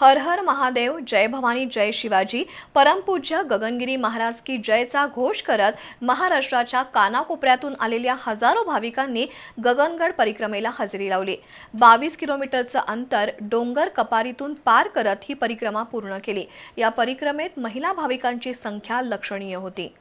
हर हर महादेव जय भवानी जय शिवाजी. परमपूज्य गगनगिरी महाराज की जयचा घोष करत महाराष्ट्राच्या कानाकोपऱ्यातून आलेल्या हजारो भाविकांनी गगनगड परिक्रमेला हजेरी लावली. बावीस किलोमीटरचं अंतर डोंगर कपारीतून पार करत ही परिक्रमा पूर्ण केली. या परिक्रमेत महिला भाविकांची संख्या लक्षणीय होती.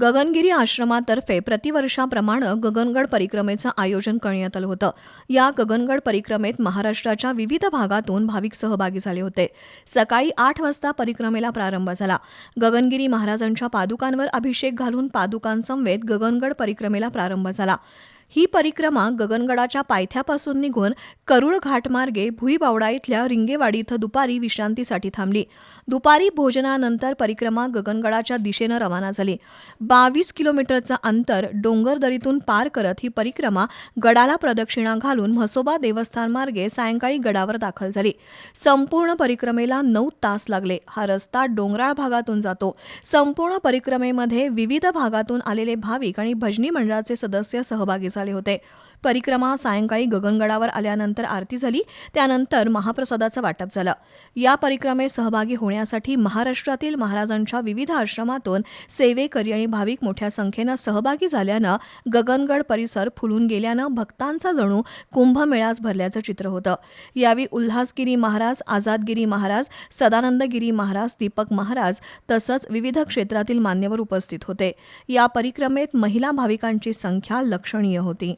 गगनगिरी आश्रमातर्फे प्रतिवर्षाप्रमाणे गगनगड परिक्रमेचं आयोजन करण्यात आलं होतं. या गगनगड परिक्रमेत महाराष्ट्राच्या विविध भागातून भाविक सहभागी झाले होते. सकाळी आठ वाजता परिक्रमेला प्रारंभ झाला. गगनगिरी महाराजांच्या पादुकांवर अभिषेक घालून पादुकांसमवेत गगनगड परिक्रमेला प्रारंभ झाला. ही परिक्रमा गगनगडाच्या पायथ्यापासून निघून करुळ घाटमार्गे भुईबावडा इथल्या रिंगेवाडी इथं दुपारी विश्रांतीसाठी थांबली. दुपारी भोजनानंतर परिक्रमा गगनगडाच्या दिशेनं रवाना झाली. बावीस किलोमीटरचं अंतर डोंगरदरीतून पार करत ही परिक्रमा गडाला प्रदक्षिणा घालून म्हसोबा देवस्थान मार्गे सायंकाळी गडावर दाखल झाली. संपूर्ण परिक्रमेला नऊ तास लागले. हा रस्ता डोंगराळ भागातून जातो. संपूर्ण परिक्रमेमध्ये विविध भागातून आलेले भाविक आणि भजनी मंडळाचे सदस्य सहभागी झाले होते. परिक्रमा सायंकाळी गगनगडावर आल्यानंतर आरती झाली. त्यानंतर महाप्रसादाचं वाटप झालं. या परिक्रमेत सहभागी होण्यासाठी महाराष्ट्रातील महाराजांच्या विविध आश्रमातून सेवेकरी आणि भाविक मोठ्या संख्येनं सहभागी झाल्यानं गगनगड परिसर फुलून गेल्यानं भक्तांचा जणू कुंभमेळाच भरल्याचं चित्र होतं. यावेळी उल्हासगिरी महाराज आझादगिरी महाराज सदानंदगिरी महाराज दीपक महाराज तसंच विविध क्षेत्रातील मान्यवर उपस्थित होते. या परिक्रमेत महिला भाविकांची संख्या लक्षणीय होती